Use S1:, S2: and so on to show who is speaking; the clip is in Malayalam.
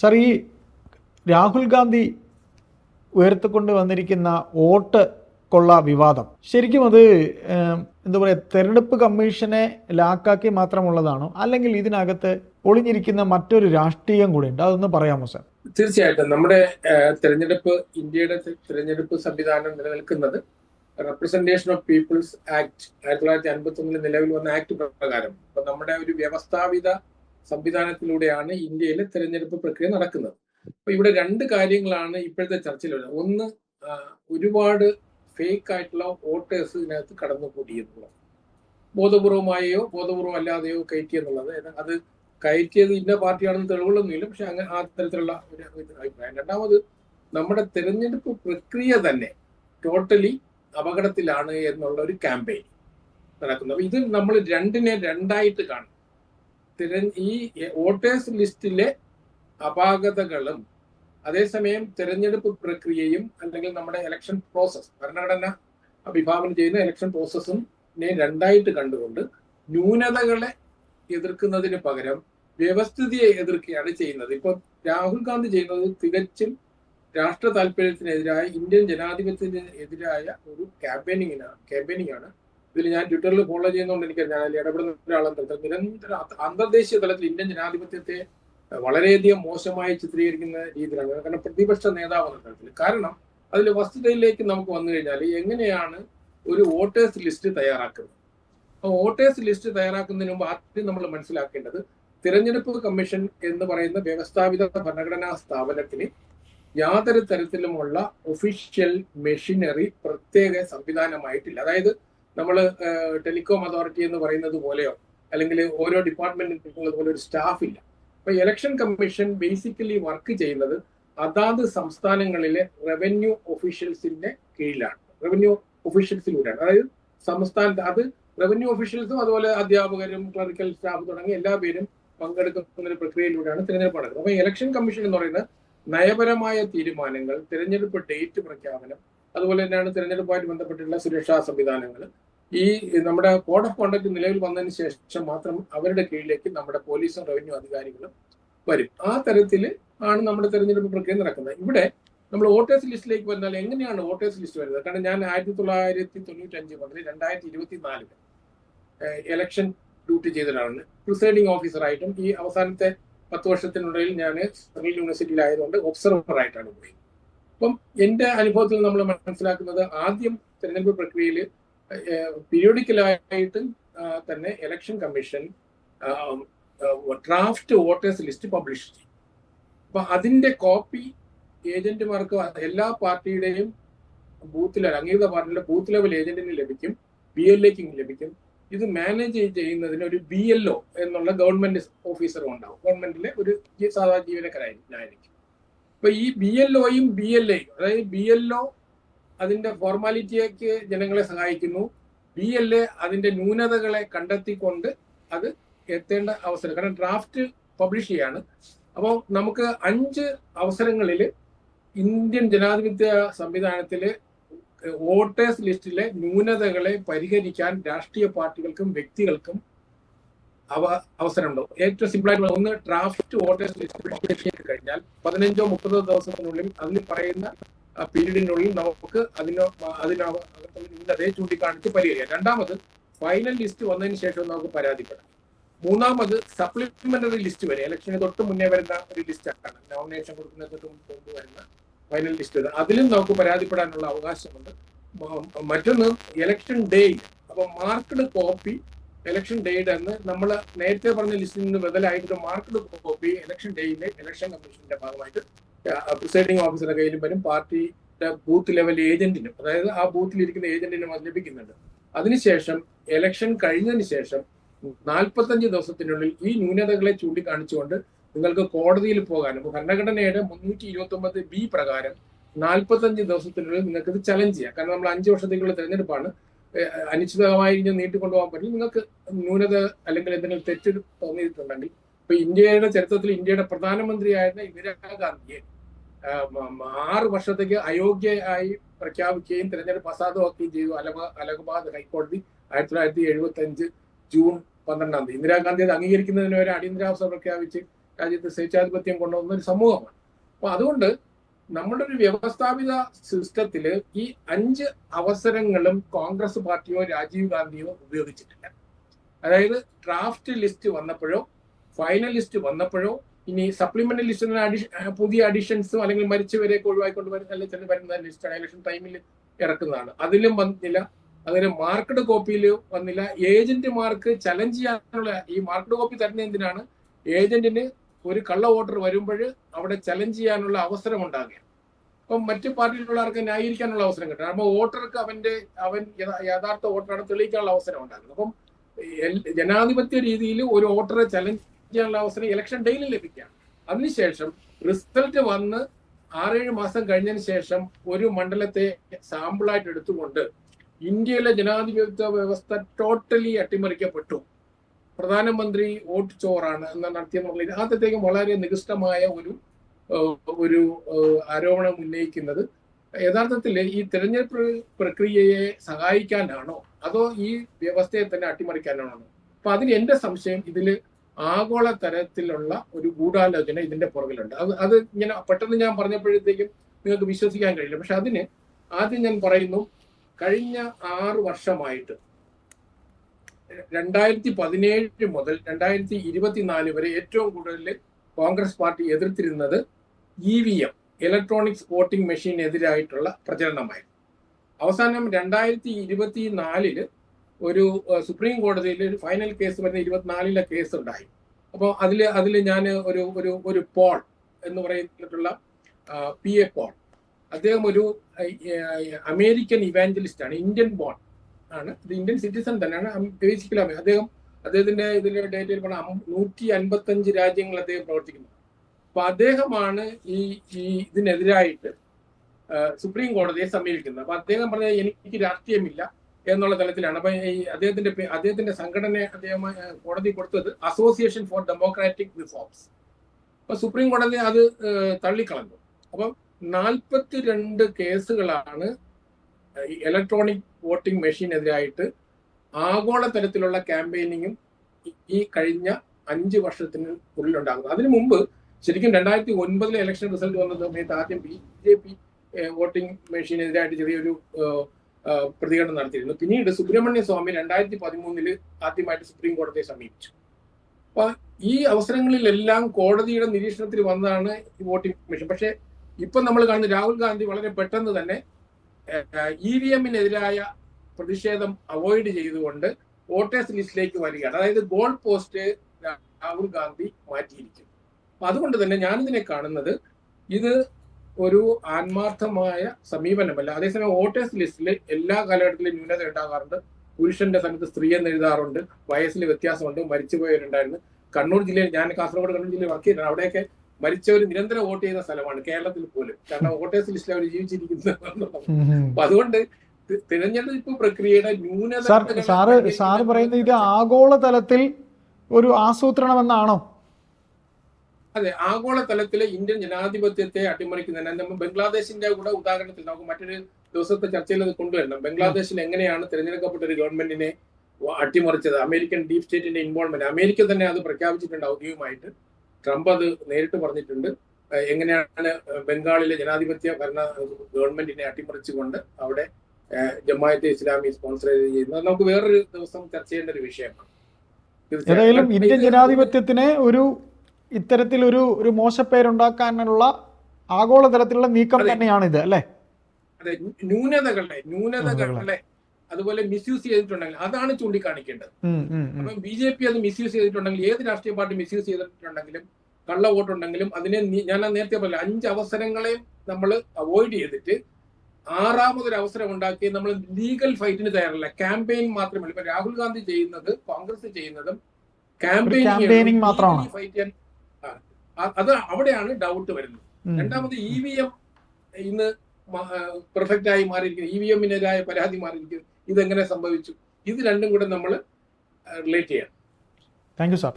S1: സാർ ഈ രാഹുൽ ഗാന്ധി ഉയർത്തിക്കൊണ്ട് വന്നിരിക്കുന്ന വോട്ട് കൊള്ള വിവാദം ശരിക്കും അത് എന്താ പറയുക തെരഞ്ഞെടുപ്പ് കമ്മീഷനെ ലാക്കാക്കി മാത്രമുള്ളതാണോ? അല്ലെങ്കിൽ ഇതിനകത്ത് ഒളിഞ്ഞിരിക്കുന്ന മറ്റൊരു രാഷ്ട്രീയം കൂടി ഉണ്ട് അതൊന്ന് പറയാമോ സർ?
S2: തീർച്ചയായിട്ടും. നമ്മുടെ തെരഞ്ഞെടുപ്പ് ഇന്ത്യയുടെ തെരഞ്ഞെടുപ്പ് സംവിധാനം നിലനിൽക്കുന്നത് റെപ്രസെന്റേഷൻ ഓഫ് പീപ്പിൾസ് ആക്ട് ആയിരത്തി തൊള്ളായിരത്തി അൻപത്തി ഒന്നിൽ നിലവിൽ വന്ന ആക്ട് പ്രകാരം. അപ്പൊ നമ്മുടെ ഒരു വ്യവസ്ഥാപിത സംവിധാനത്തിലൂടെയാണ് ഇന്ത്യയിലെ തെരഞ്ഞെടുപ്പ് പ്രക്രിയ നടക്കുന്നത്. അപ്പൊ ഇവിടെ രണ്ട് കാര്യങ്ങളാണ് ഇപ്പോഴത്തെ ചർച്ചയിൽ വരുന്നത്. ഒന്ന് ഒരുപാട് ഫേക്ക് ആയിട്ടുള്ള വോട്ടേഴ്സ് ഇതിനകത്ത് കടന്നു കൂടിയെന്നുള്ളത് ബോധപൂർവമായോ ബോധപൂർവം അല്ലാതെയോ കയറ്റിയെന്നുള്ളത് എന്നുള്ളത് അത് കയറ്റിയത് ഇന്ന പാർട്ടിയാണെന്ന് തെളിവുകളൊന്നുമില്ല. പക്ഷെ അങ്ങനെ ആ തരത്തിലുള്ള ഒരു അഭിപ്രായം. രണ്ടാമത് നമ്മുടെ തെരഞ്ഞെടുപ്പ് പ്രക്രിയ തന്നെ ടോട്ടലി അപകടത്തിലാണ് എന്നുള്ള ഒരു ക്യാമ്പയിൻ നടക്കുന്നത്. ഇത് നമ്മൾ രണ്ടിനെ രണ്ടായിട്ട് കാണും. ഈ വോട്ടേഴ്സ് ലിസ്റ്റിലെ അപാകതകളും അതേസമയം തെരഞ്ഞെടുപ്പ് പ്രക്രിയയും അല്ലെങ്കിൽ നമ്മുടെ ഇലക്ഷൻ പ്രോസസ് ഭരണഘടന അഭിഭാവനം ചെയ്യുന്ന ഇലക്ഷൻ പ്രോസസ്സും രണ്ടായിട്ട് കണ്ടുകൊണ്ട് ന്യൂനതകളെ എതിർക്കുന്നതിന് പകരം വ്യവസ്ഥിതിയെ എതിർക്കുകയാണ് ചെയ്യുന്നത്. ഇപ്പൊ രാഹുൽ ഗാന്ധി ചെയ്യുന്നത് തികച്ചും രാഷ്ട്ര താല്പര്യത്തിനെതിരായ ഇന്ത്യൻ ജനാധിപത്യത്തിനെതിരായ ഒരു ക്യാമ്പയിനിങ്ങിനാണ് ക്യാമ്പയിനിങ് ആണ്. ഇതിൽ ഞാൻ ട്വിറ്ററിൽ ഫോളോ ചെയ്യുന്നതുകൊണ്ട് എനിക്ക് ഞാൻ അതിൽ ഇടപെടുന്ന ഒരാളെന്ന് നിരന്തര അന്തർദേശീയ തലത്തിൽ ഇന്ത്യൻ ജനാധിപത്യത്തെ വളരെയധികം മോശമായി ചിത്രീകരിക്കുന്ന രീതിയിലാണ്. കാരണം പ്രതിപക്ഷ നേതാവ് എന്ന തരത്തിൽ കാരണം അതിൽ വസ്തുതയിലേക്ക് നമുക്ക് വന്നു കഴിഞ്ഞാൽ എങ്ങനെയാണ് ഒരു വോട്ടേഴ്സ് ലിസ്റ്റ് തയ്യാറാക്കുന്നത്? അപ്പോൾ വോട്ടേഴ്സ് ലിസ്റ്റ് തയ്യാറാക്കുന്നതിന് മുമ്പ് ആദ്യം നമ്മൾ മനസ്സിലാക്കേണ്ടത് തിരഞ്ഞെടുപ്പ് കമ്മീഷൻ എന്ന് പറയുന്ന വ്യവസ്ഥാപിത ഭരണഘടനാ സ്ഥാപനത്തിന് യാതൊരു തരത്തിലുമുള്ള ഒഫീഷ്യൽ മെഷീനറി പ്രത്യേക സംവിധാനമായിട്ടില്ല. അതായത് നമ്മൾ ടെലികോം അതോറിറ്റി എന്ന് പറയുന്നത് പോലെയോ അല്ലെങ്കിൽ ഓരോ ഡിപ്പാർട്ട്മെന്റിനും പോലെ ഒരു സ്റ്റാഫ് ഇല്ല. അപ്പൊ ഇലക്ഷൻ കമ്മീഷൻ ബേസിക്കലി വർക്ക് ചെയ്യുന്നത് അതാത് സംസ്ഥാനങ്ങളിലെ റവന്യൂ ഒഫീഷ്യൽസിന്റെ കീഴിലാണ്. റവന്യൂ ഒഫീഷ്യൽസിലൂടെയാണ്. അതായത് സംസ്ഥാനത്ത് അത് റവന്യൂ ഒഫീഷ്യൽസും അതുപോലെ അധ്യാപകരും ക്ലറിക്കൽ സ്റ്റാഫ് തുടങ്ങി എല്ലാ പേരും പങ്കെടുക്കുന്ന ഒരു പ്രക്രിയയിലൂടെയാണ് തിരഞ്ഞെടുപ്പ് നടക്കുന്നത്. അപ്പൊ ഇലക്ഷൻ കമ്മീഷൻ എന്ന് പറയുന്നത് നയപരമായ തീരുമാനങ്ങൾ തിരഞ്ഞെടുപ്പ് ഡേറ്റ് പ്രഖ്യാപനം അതുപോലെ തന്നെയാണ് തിരഞ്ഞെടുപ്പുമായിട്ട് ബന്ധപ്പെട്ടുള്ള സുരക്ഷാ സംവിധാനങ്ങൾ ഈ നമ്മുടെ കോഡ് ഓഫ് കോണ്ടക്ട് നിലവിൽ വന്നതിന് ശേഷം മാത്രം അവരുടെ കീഴിലേക്ക് നമ്മുടെ പോലീസും റവന്യൂ അധികാരികളും വരും. ആ തരത്തിൽ ആണ് നമ്മുടെ തെരഞ്ഞെടുപ്പ് പ്രക്രിയ നടക്കുന്നത്. ഇവിടെ നമ്മൾ വോട്ടേഴ്സ് ലിസ്റ്റിലേക്ക് വന്നാൽ എങ്ങനെയാണ് വോട്ടേഴ്സ് ലിസ്റ്റ് വരുന്നത്? കാരണം ഞാൻ ആയിരത്തി തൊള്ളായിരത്തി തൊണ്ണൂറ്റി അഞ്ച് മുതൽ രണ്ടായിരത്തി ഇരുപത്തി നാലിൽ എലക്ഷൻ ഡ്യൂട്ടി ചെയ്തതാണ്. പ്രിസൈഡിംഗ് ഓഫീസറായിട്ടും ഈ അവസാനത്തെ പത്ത് വർഷത്തിനുള്ളിൽ ഞാൻ സെൻട്രൽ യൂണിവേഴ്സിറ്റിയിലായതുകൊണ്ട് ഒബ്സർവർ ആയിട്ടാണ് പോയി അപ്പം എന്റെ അനുഭവത്തിൽ നമ്മൾ മനസ്സിലാക്കുന്നത് ആദ്യം തെരഞ്ഞെടുപ്പ് പ്രക്രിയയിൽ പീരിയോഡിക്കലായിട്ട് തന്നെ election commission draft voters list publish ചെയ്യും അപ്പൊ അതിന്റെ കോപ്പി ഏജന്റുമാർക്ക് എല്ലാ പാർട്ടിയുടെയും ബൂത്ത് ലെവൽ അംഗീകൃത പാർട്ടിയുടെ ബൂത്ത് ലെവൽ ഏജന്റിന് ലഭിക്കും ബി എൽ എക്കും ലഭിക്കും. ഇത് മാനേജ് ചെയ്യുന്നതിന് ഒരു ബി എൽ ഒ എന്നുള്ള ഗവൺമെന്റ് ഓഫീസറും ഉണ്ടാവും. ഗവൺമെന്റിലെ ഒരു സാധാരണ ജീവനക്കാരായിരിക്കും അപ്പൊ ഈ ബി എൽ ഒയും ബി എൽ എയും അതായത് ബി എൽ ഒ അതിന്റെ ഫോർമാലിറ്റിയേക്ക് ജനങ്ങളെ സഹായിക്കുന്നു. ബി എൽ എ അതിന്റെ ന്യൂനതകളെ കണ്ടെത്തിക്കൊണ്ട് അത് എത്തേണ്ട അവസരം കാരണം ഡ്രാഫ്റ്റ് പബ്ലിഷ് ചെയ്യാണ്. അപ്പോൾ നമുക്ക് അഞ്ച് അവസരങ്ങളിൽ ഇന്ത്യൻ ജനാധിപത്യ സംവിധാനത്തിൽ വോട്ടേഴ്സ് ലിസ്റ്റിലെ ന്യൂനതകളെ പരിഹരിക്കാൻ രാഷ്ട്രീയ പാർട്ടികൾക്കും വ്യക്തികൾക്കും അവ അവസരമുണ്ടോ. ഏറ്റവും ആയിട്ട് ഒന്ന് ഡ്രാഫ്റ്റ് വോട്ടേഴ്സ് ലിസ്റ്റ് പബ്ലിഷ് ചെയ്ത് കഴിഞ്ഞാൽ പതിനഞ്ചോ മുപ്പതോ ദിവസത്തിനുള്ളിൽ അതിൽ പറയുന്ന പീരീഡിനുള്ളിൽ നമുക്ക് അതിനോ അതിനോ ന്യൂനതയെ ചൂണ്ടിക്കാണിച്ച് പരിഹരിക്കാം. രണ്ടാമത് ഫൈനൽ ലിസ്റ്റ് വന്നതിന് ശേഷം നമുക്ക് പരാതിപ്പെടാം. മൂന്നാമത് സപ്ലിമെന്ററി ലിസ്റ്റ് വരെ ഇലക്ഷന് തൊട്ട് മുന്നേ വരുന്ന ഒരു ലിസ്റ്റാണ് നോമിനേഷൻ കൊടുക്കുന്നതിന് തൊട്ട് മുമ്പ് വരുന്ന ഫൈനൽ ലിസ്റ്റ് അതിലും നമുക്ക് പരാതിപ്പെടാനുള്ള അവകാശമുണ്ട്. മറ്റൊന്ന് ഇലക്ഷൻ ഡേ അപ്പൊ മാർക്ക്ഡ് കോപ്പി ഇലക്ഷൻ ഡേയുടെ അന്ന് നമ്മൾ നേരത്തെ പറഞ്ഞ ലിസ്റ്റിൽ നിന്ന് ബദലായിട്ട് മാർക്കഡ് കോപ്പി ഇലക്ഷൻ ഡേയിലെ ഇലക്ഷൻ കമ്മീഷന്റെ ഭാഗമായിട്ട് പ്രിസൈഡിംഗ് ഓഫീസറുടെ കയ്യിലും വരും. പാർട്ടിയുടെ ബൂത്ത് ലെവൽ ഏജന്റിനും അതായത് ആ ബൂത്തിൽ ഇരിക്കുന്ന ഏജന്റിനും അത് ലഭിക്കുന്നുണ്ട്. അതിനുശേഷം ഇലക്ഷൻ കഴിഞ്ഞതിന് ശേഷം നാൽപ്പത്തഞ്ച് ദിവസത്തിനുള്ളിൽ ഈ ന്യൂനതകളെ ചൂണ്ടിക്കാണിച്ചുകൊണ്ട് നിങ്ങൾക്ക് കോടതിയിൽ പോകാനും ഭരണഘടനയുടെ മുന്നൂറ്റി ഇരുപത്തി ഒമ്പത് ബി പ്രകാരം നാൽപ്പത്തഞ്ച് ദിവസത്തിനുള്ളിൽ നിങ്ങൾക്ക് ഇത് ചലഞ്ച് ചെയ്യാം. കാരണം നമ്മൾ അഞ്ച് വർഷത്തേക്കുള്ള തെരഞ്ഞെടുപ്പാണ്. അനിശ്ചിതമായി ഇനി നീട്ടിക്കൊണ്ടുപോകാൻ പറ്റില്ല. നിങ്ങൾക്ക് ന്യൂനത അല്ലെങ്കിൽ എന്തെങ്കിലും തെറ്റ് തോന്നിയിട്ടുണ്ടെങ്കിൽ ഇപ്പൊ ഇന്ത്യയുടെ ചരിത്രത്തിൽ ഇന്ത്യയുടെ പ്രധാനമന്ത്രിയായിരുന്ന ഇന്ദിരാഗാന്ധിയെ ആറ് വർഷത്തേക്ക് അയോഗ്യയായി പ്രഖ്യാപിക്കുകയും തെരഞ്ഞെടുപ്പ് അസാധുവാക്കുകയും ചെയ്തു. അലഹ അലഹബാദ് ഹൈക്കോടതി ആയിരത്തി തൊള്ളായിരത്തി എഴുപത്തി അഞ്ച് ജൂൺ പന്ത്രണ്ടാം തീയതി. ഇന്ദിരാഗാന്ധി അത് അംഗീകരിക്കുന്നതിന് വരെ അടിയന്തരാവസ്ഥ പ്രഖ്യാപിച്ച് രാജ്യത്ത് സ്വേച്ഛാധിപത്യം കൊണ്ടുവന്ന ഒരു സമൂഹമാണ്. അപ്പൊ അതുകൊണ്ട് നമ്മുടെ ഒരു വ്യവസ്ഥാപിത സിസ്റ്റത്തിൽ ഈ അഞ്ച് അവസരങ്ങളും കോൺഗ്രസ് പാർട്ടിയോ രാജീവ് ഗാന്ധിയോ ഉപയോഗിച്ചിട്ടില്ല. അതായത് ഡ്രാഫ്റ്റ് ലിസ്റ്റ് വന്നപ്പോഴോ ഫൈനൽ ലിസ്റ്റ് വന്നപ്പോഴോ ഇനി സപ്ലിമെന്ററി ലിസ്റ്റ് പുതിയ അഡീഷൻസും അല്ലെങ്കിൽ മരിച്ചവരെയൊക്കെ ഒഴിവാക്കൊണ്ട് വരുന്ന അല്ലെങ്കിൽ ചില വരുന്ന ലിസ്റ്റ് ഇലക്ഷൻ ടൈമിൽ ഇറക്കുന്നതാണ്. അതിലും വന്നില്ല. അതിന് മാർക്കഡ് കോപ്പിയിൽ വന്നില്ല. ഏജന്റ് മാർക്ക് ചലഞ്ച് ചെയ്യാനുള്ള ഈ മാർക്കഡ് കോപ്പി തരുന്ന എന്തിനാണ്? ഏജന്റിന് ഒരു കള്ള വോട്ടർ വരുമ്പോൾ അവിടെ ചലഞ്ച് ചെയ്യാനുള്ള അവസരം ഉണ്ടാകുക അപ്പം മറ്റു പാർട്ടിയിലുള്ളവർക്ക് ന്യായീകരിക്കാനുള്ള അവസരം കിട്ടും അപ്പോൾ വോട്ടർക്ക് അവന്റെ അവൻ യഥാ- യഥാർത്ഥ വോട്ടറാണ് തെളിയിക്കാനുള്ള അവസരം ഉണ്ടാകുന്നത് അപ്പം ജനാധിപത്യ രീതിയിൽ ഒരു വോട്ടറെ ചലഞ്ച് ചെയ്യാനുള്ള അവസരം ഇലക്ഷൻ ഡേയിൽ ലഭിക്കാം. അതിനുശേഷം റിസൾട്ട് വന്ന് ആറേഴ് മാസം കഴിഞ്ഞതിന് ശേഷം ഒരു മണ്ഡലത്തെ സാമ്പിളായിട്ട് എടുത്തുകൊണ്ട് ഇന്ത്യയിലെ ജനാധിപത്യ വ്യവസ്ഥ ടോട്ടലി അട്ടിമറിക്കപ്പെട്ടു. പ്രധാനമന്ത്രി വോട്ട് ചോറാണ് എന്ന് നടത്തിയെന്നുള്ള ഇതിനകത്തേക്കും വളരെ നികൃഷ്ടമായ ഒരു ഒരു ആരോപണം ഉന്നയിക്കുന്നത്. യഥാർത്ഥത്തിൽ ഈ തെരഞ്ഞെടുപ്പ് പ്രക്രിയയെ സഹായിക്കാനാണോ? അതോ ഈ വ്യവസ്ഥയെ തന്നെ അട്ടിമറിക്കാനാണോ? അപ്പൊ അതിന് എന്റെ സംശയം ഇതിൽ ആഗോള തരത്തിലുള്ള ഒരു ഗൂഢാലോചന ഇതിന്റെ പുറകിലുണ്ട്. അത് അത് ഇങ്ങനെ പെട്ടെന്ന് ഞാൻ പറഞ്ഞപ്പോഴത്തേക്കും നിങ്ങൾക്ക് വിശ്വസിക്കാൻ കഴിയില്ല. പക്ഷെ അതിന് ആദ്യം ഞാൻ പറയുന്നു കഴിഞ്ഞ ആറ് വർഷമായിട്ട് രണ്ടായിരത്തി പതിനേഴ് മുതൽ രണ്ടായിരത്തി ഇരുപത്തിനാല് വരെ ഏറ്റവും കൂടുതൽ Congress party എതിർത്തിരുന്നത് E V M electronics voting മെഷീനെതിരായിട്ടുള്ള പ്രചരണമായിരുന്നു. അവസാനം രണ്ടായിരത്തി ഇരുപത്തി നാലിൽ ഒരു സുപ്രീം കോടതിയിൽ ഒരു ഫൈനൽ കേസ് വരുന്ന ഇരുപത്തിനാലിലെ കേസ് ഉണ്ടായി. അപ്പോൾ അതിൽ അതിൽ ഞാൻ ഒരു ഒരു ഒരു പോൾ എന്ന് പറയുന്നിട്ടുള്ള പി എ പോൾ. അദ്ദേഹം ഒരു അമേരിക്കൻ ഇവാഞ്ചലിസ്റ്റ് ആണ് ഇന്ത്യൻ ബോൺ ആണ്. ഇത് ഇന്ത്യൻ സിറ്റിസൺ തന്നെയാണ്. ബേസിക്കലി അദ്ദേഹം അദ്ദേഹത്തിന്റെ ഇതിലെ ഡേറ്റയിൽ പറഞ്ഞ നൂറ്റി അൻപത്തി അഞ്ച് രാജ്യങ്ങൾ അദ്ദേഹം പ്രവർത്തിക്കുന്നത് അപ്പൊ അദ്ദേഹമാണ് ഈ ഈ ഇതിനെതിരായിട്ട് സുപ്രീം കോടതിയെ സമീപിക്കുന്നത്. അപ്പൊ അദ്ദേഹം പറഞ്ഞാൽ എനിക്ക് രാഷ്ട്രീയമില്ല എന്നുള്ള തലത്തിലാണ്. അപ്പൊ ഈ അദ്ദേഹത്തിന്റെ അദ്ദേഹത്തിന്റെ സംഘടന അദ്ദേഹം കോടതി കൊടുത്തത് അസോസിയേഷൻ ഫോർ ഡെമോക്രാറ്റിക് റിഫോംസ് അപ്പൊ സുപ്രീം കോടതി അത് തള്ളിക്കളഞ്ഞു. അപ്പം നാൽപ്പത്തി രണ്ട് കേസുകളാണ് ഇലക്ട്രോണിക് വോട്ടിംഗ് മെഷീനെതിരായിട്ട് ആഗോള തലത്തിലുള്ള ക്യാമ്പയിനിങ്ങും ഈ കഴിഞ്ഞ അഞ്ച് വർഷത്തിന് ഉള്ളിലുണ്ടാകുന്നത് അതിനു മുമ്പ് ശരിക്കും രണ്ടായിരത്തി ഒൻപതിലെ ഇലക്ഷൻ റിസൾട്ട് വന്ന സമയത്ത് ആദ്യം ബി ജെ പി വോട്ടിംഗ് മെഷീനെതിരായിട്ട് ചെറിയൊരു പ്രതികരണം നടത്തിയിരുന്നു. പിന്നീട് സുബ്രഹ്മണ്യ സ്വാമി രണ്ടായിരത്തി പതിമൂന്നിൽ ആദ്യമായിട്ട് സുപ്രീം കോടതിയെ സമീപിച്ചു. അപ്പൊ ഈ അവസരങ്ങളിലെല്ലാം കോടതിയുടെ നിരീക്ഷണത്തിൽ വന്നതാണ് ഈ വോട്ടിംഗ് മെഷീൻ. പക്ഷെ ഇപ്പൊ നമ്മൾ കാണുന്ന രാഹുൽ ഗാന്ധി വളരെ പെട്ടെന്ന് തന്നെ ഇ വി എമ്മിനെതിരായ പ്രതിഷേധം അവോയ്ഡ് ചെയ്തുകൊണ്ട് വോട്ടേഴ്സ് ലിസ്റ്റിലേക്ക് വരികയാണ് അതായത് ഗോൾ പോസ്റ്റ് രാഹുൽ ഗാന്ധി മാറ്റിയിരിക്കുന്നു. അപ്പൊ അതുകൊണ്ട് തന്നെ ഞാനിതിനെ കാണുന്നത് ഇത് ഒരു ആത്മാർത്ഥമായ സമീപനമല്ല. അതേസമയം വോട്ടേഴ്സ് ലിസ്റ്റിൽ എല്ലാ കാലഘട്ടത്തിലും ന്യൂനത ഉണ്ടാകാറുണ്ട്. പുരുഷന്റെ സ്ഥലത്ത് സ്ത്രീ എന്ന് എഴുതാറുണ്ട്. വയസ്സിൽ വ്യത്യാസമുണ്ട്. മരിച്ചുപോയവരുണ്ടായിരുന്നു. കണ്ണൂർ ജില്ലയിൽ ഞാൻ കാസർഗോഡ് കണ്ണൂർ ജില്ലയിൽ വർക്ക് ചെയ്തിട്ടുണ്ട് അവിടെയൊക്കെ മരിച്ചവർ നിരന്തരം വോട്ട് ചെയ്യുന്ന സ്ഥലമാണ് കേരളത്തിൽ പോലും. കാരണം വോട്ടേഴ്സ് ലിസ്റ്റിൽ അവർ ജീവിച്ചിരിക്കുന്നത് അപ്പൊ അതുകൊണ്ട് തിരഞ്ഞെടുപ്പ് പ്രക്രിയയുടെ ന്യൂനത
S1: സാറ് സാറ് പറയുന്നത് ഇത് ആഗോള തലത്തിൽ ഒരു ആസൂത്രണമെന്നാണോ?
S2: അതെ ആഗോള തലത്തിലെ ഇന്ത്യൻ ജനാധിപത്യത്തെ അട്ടിമറിക്കുന്നതിന് നമ്മൾ ബംഗ്ലാദേശിന്റെ കൂടെ ഉദാഹരണത്തിൽ നമുക്ക് മറ്റൊരു ദിവസത്തെ ചർച്ചയിൽ അത് കൊണ്ടുവരണം. ബംഗ്ലാദേശിൽ എങ്ങനെയാണ് തിരഞ്ഞെടുക്കപ്പെട്ട ഒരു ഗവൺമെന്റിനെ അട്ടിമറിച്ചത്? അമേരിക്കൻ ഡീപ് സ്റ്റേറ്റിന്റെ ഇൻവോൾവ്മെന്റ് അമേരിക്ക തന്നെ അത് പ്രഖ്യാപിച്ചിട്ടുണ്ട് ഔദ്യോഗികമായിട്ട് ട്രംപ് അത് നേരിട്ട് പറഞ്ഞിട്ടുണ്ട്. എങ്ങനെയാണ് ബംഗാളിലെ ജനാധിപത്യ ഭരണ ഗവൺമെന്റിനെ അട്ടിമറിച്ചുകൊണ്ട് അവിടെ ജമായത്തെ ജമാഅത്തെ ഇസ്ലാമി സ്പോൺസർ ചെയ്യുന്നത്. നമുക്ക് വേറൊരു ദിവസം ചർച്ച ചെയ്യേണ്ട ഒരു വിഷയമാണ്.
S1: ഏതായാലും ഇന്ത്യൻ ജനാധിപത്യത്തിന് ഒരു ഇത്തരത്തിൽ ഒരു ഒരു മോശപ്പേരുണ്ടാക്കാനുള്ള ആഗോളതലത്തിലുള്ള നീക്കം
S2: തന്നെയാണ്
S1: ഇത് അല്ലെ?
S2: അതെ. ന്യൂനതകളുടെ ന്യൂനതകളുടെ അതുപോലെ മിസ്യൂസ് ചെയ്തിട്ടുണ്ടെങ്കിൽ അതാണ് ചൂണ്ടിക്കാണിക്കേണ്ടത്. അപ്പം ബി ജെ പി അത് മിസ്യൂസ് ചെയ്തിട്ടുണ്ടെങ്കിൽ ഏത് രാഷ്ട്രീയ പാർട്ടി മിസ്യൂസ് ചെയ്തിട്ടുണ്ടെങ്കിലും കള്ള വോട്ടുണ്ടെങ്കിലും അതിനെ ഞാൻ നേരത്തെ പറഞ്ഞ അഞ്ച് അവസരങ്ങളെയും നമ്മൾ അവോയ്ഡ് ചെയ്തിട്ട് ആറാമതൊരു അവസരം ഉണ്ടാക്കി നമ്മൾ ലീഗൽ ഫൈറ്റിന് തയ്യാറല്ല ക്യാമ്പയിൻ മാത്രമല്ല ഇപ്പൊ രാഹുൽ ഗാന്ധി ചെയ്യുന്നത് കോൺഗ്രസ് ചെയ്യുന്നതും
S1: ക്യാമ്പയിനിങ് മാത്രമാണ്.
S2: ഫൈറ്റ് ചെയ്യാൻ അത് അവിടെയാണ് ഡൗട്ട് വരുന്നത്. രണ്ടാമത് ഇ വി എം ഇന്ന് പെർഫെക്റ്റ് ആയി മാറിയിരിക്കുന്നു ഇ വി എമ്മിനെതിരായ പരാതി മാറിയിരിക്കുന്നു ഇതെങ്ങനെ സംഭവിച്ചു? ഇത് രണ്ടും കൂടെ നമ്മൾ റിലേറ്റ് ചെയ്യാം
S1: താങ്ക് യു സാർ